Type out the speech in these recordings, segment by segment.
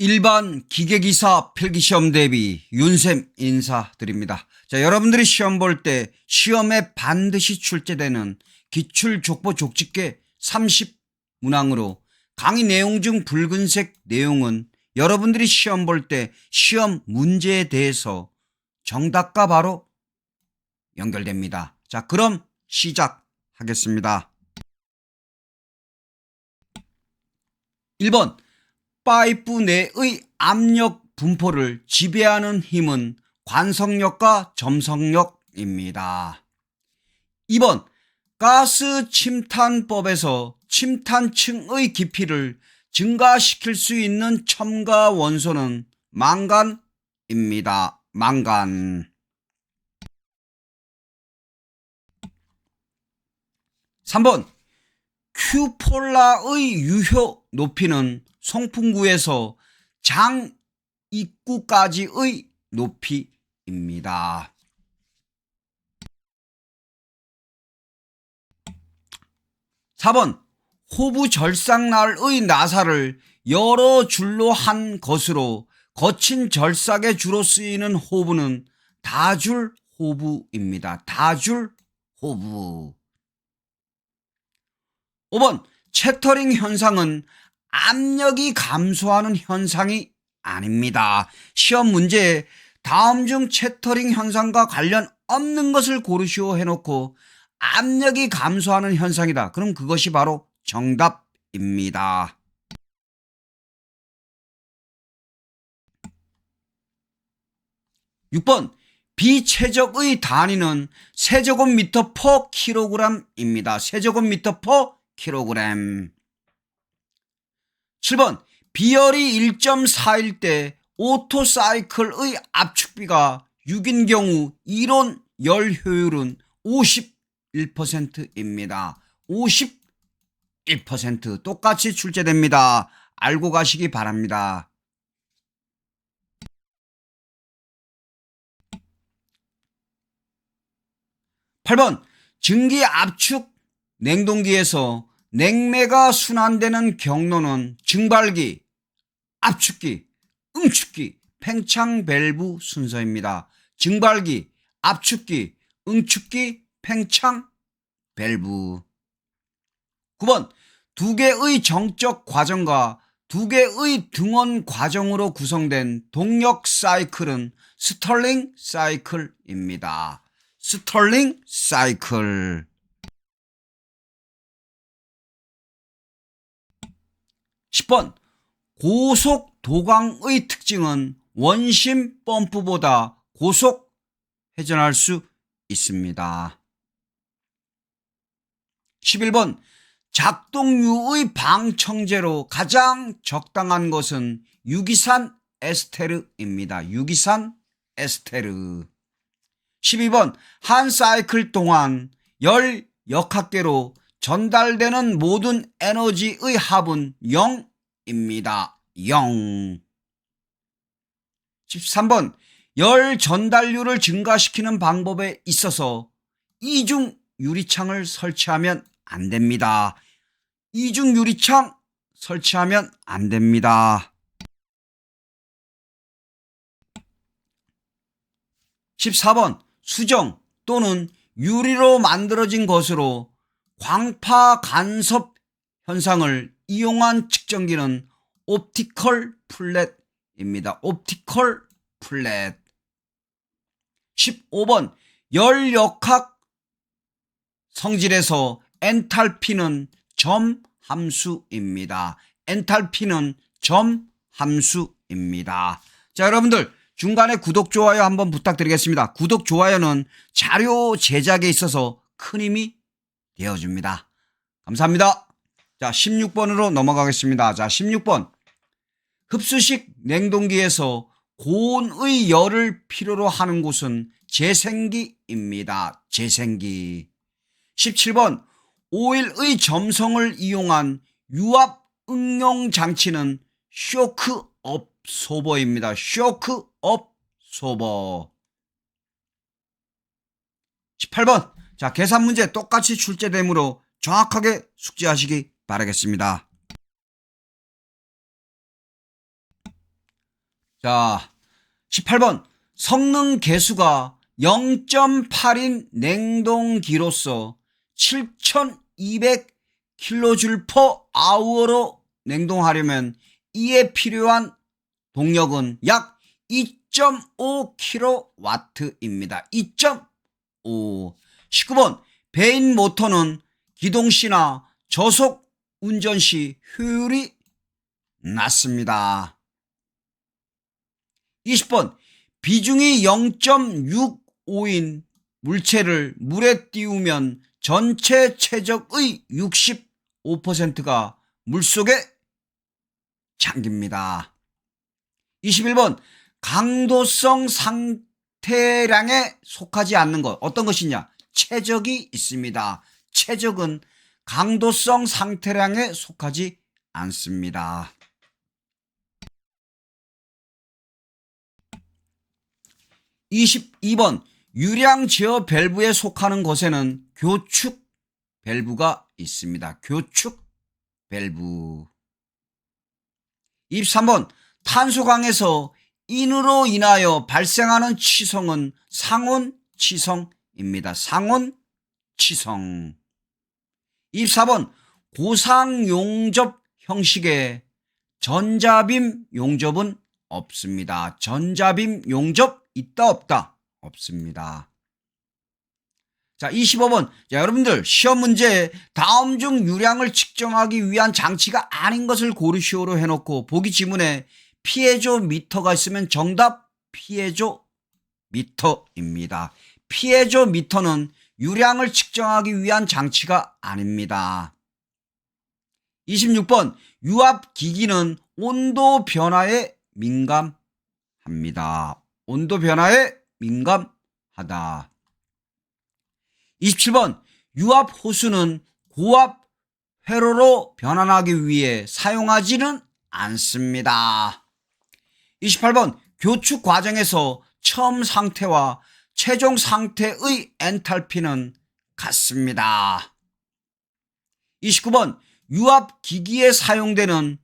일반 기계기사 필기시험 대비 윤쌤 인사드립니다. 자, 여러분들이 시험 볼 때 시험에 반드시 출제되는 기출족보 족집계 30문항으로 강의 내용 중 붉은색 내용은 여러분들이 시험 볼 때 시험 문제에 대해서 정답과 바로 연결됩니다. 자, 그럼 시작하겠습니다. 1번 파이프 내의 압력 분포를 지배하는 힘은 관성력과 점성력입니다. 2번 가스 침탄법에서 침탄층의 깊이를 증가시킬 수 있는 첨가 원소는 망간입니다. 망간. 3번 큐폴라의 유효 높이는 송풍구에서 장 입구까지의 높이입니다. 4번 호부 절삭날의 나사를 여러 줄로 한 것으로 거친 절삭에 주로 쓰이는 호부는 다줄 호부입니다. 다줄 호부. 5번 채터링 현상은 압력이 감소하는 현상이 아닙니다. 시험 문제에 다음 중 채터링 현상과 관련 없는 것을 고르시오 해놓고 압력이 감소하는 현상이다. 그럼 그것이 바로 정답입니다. 육번 비최적의 단위는 세제곱미터 퍼 킬로그램입니다. 세제곱미터 퍼 킬로그램. 7번 비열이 1.4일 때 오토사이클의 압축비가 6인 경우 이론 열 효율은 51%입니다. 51% 똑같이 출제됩니다. 알고 가시기 바랍니다. 8번 증기 압축 냉동기에서 냉매가 순환되는 경로는 증발기, 압축기, 응축기, 팽창 밸브 순서입니다. 증발기, 압축기, 응축기, 팽창 밸브. 9번 두 개의 정적 과정과 두 개의 등원 과정으로 구성된 동력 사이클은 스털링 사이클입니다. 스털링 사이클. 10번 고속 도광의 특징은 원심 펌프보다 고속 회전할 수 있습니다. 11번 작동유의 방청제로 가장 적당한 것은 유기산 에스테르입니다. 유기산 에스테르. 12번 한 사이클 동안 열 역학계로 전달되는 모든 에너지의 합은 0입니다. 0. 13번 열 전달률을 증가시키는 방법에 있어서 이중 유리창을 설치하면 안 됩니다. 이중 유리창 설치하면 안 됩니다. 14번 수정 또는 유리로 만들어진 것으로 광파 간섭 현상을 이용한 측정기는 옵티컬 플랫입니다. 옵티컬 플랫. 15번 열역학 성질에서 엔탈피는 점 함수입니다. 엔탈피는 점 함수입니다. 자, 여러분들 중간에 구독, 좋아요 한번 부탁드리겠습니다. 구독, 좋아요는 자료 제작에 있어서 큰 힘이 되어줍니다. 감사합니다. 자, 16번으로 넘어가겠습니다. 자, 16번. 흡수식 냉동기에서 고온의 열을 필요로 하는 곳은 재생기입니다. 재생기. 17번. 오일의 점성을 이용한 유압 응용 장치는 쇼크업 소버입니다. 쇼크업 소버. 18번. 자, 계산 문제 똑같이 출제되므로 정확하게 숙지하시기 바라겠습니다. 자, 18번. 성능 개수가 0.8인 냉동기로서 7200kJ per hour로 냉동하려면 이에 필요한 동력은 약 2.5kW입니다. 2.5. 19번. 배인 모터는 기동 시나 저속 운전 시 효율이 낮습니다. 20번. 비중이 0.65인 물체를 물에 띄우면 전체 체적의 65%가 물속에 잠깁니다. 21번. 강도성 상태량에 속하지 않는 것. 어떤 것이냐? 체적이 있습니다. 체적은 강도성 상태량에 속하지 않습니다. 22번 유량 제어 밸브에 속하는 것에는 교축 밸브가 있습니다. 교축 밸브. 23번 탄소강에서 인으로 인하여 발생하는 치성은 상온 치성 입니다. 상온 치성. 24번 고상 용접 형식의 전자빔 용접은 없습니다. 전자빔 용접 있다 없다 없습니다. 자, 25번. 자, 여러분들 시험 문제에 다음 중 유량을 측정하기 위한 장치가 아닌 것을 고르시오로 해놓고 보기 지문에 피해조 미터가 있으면 정답 피해조 미터입니다. 피해조 미터는 유량을 측정하기 위한 장치가 아닙니다. 26번 유압 기기는 온도 변화에 민감합니다. 온도 변화에 민감하다. 27번 유압 호수는 고압 회로로 변환하기 위해 사용하지는 않습니다. 28번 교축 과정에서 처음 상태와 최종 상태의 엔탈피는 같습니다. 29번 유압 기기에 사용되는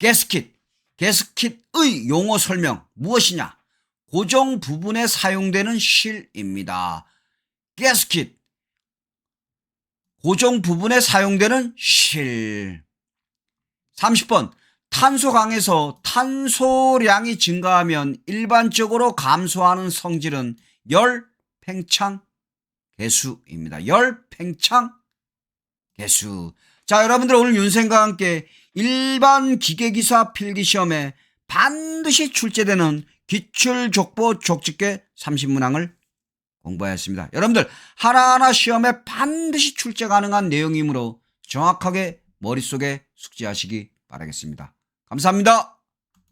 게스킷, 게스킷의 용어 설명 무엇이냐? 고정 부분에 사용되는 실입니다. 게스킷 고정 부분에 사용되는 실 30번 탄소강에서 탄소량이 증가하면 일반적으로 감소하는 성질은 열 팽창 개수입니다. 열 팽창 개수. 자, 여러분들 오늘 윤생과 함께 일반 기계기사 필기시험에 반드시 출제되는 기출족보 족집계 30문항을 공부하였습니다. 여러분들 하나하나 시험에 반드시 출제 가능한 내용이므로 정확하게 머릿속에 숙지하시기 바라겠습니다. 감사합니다.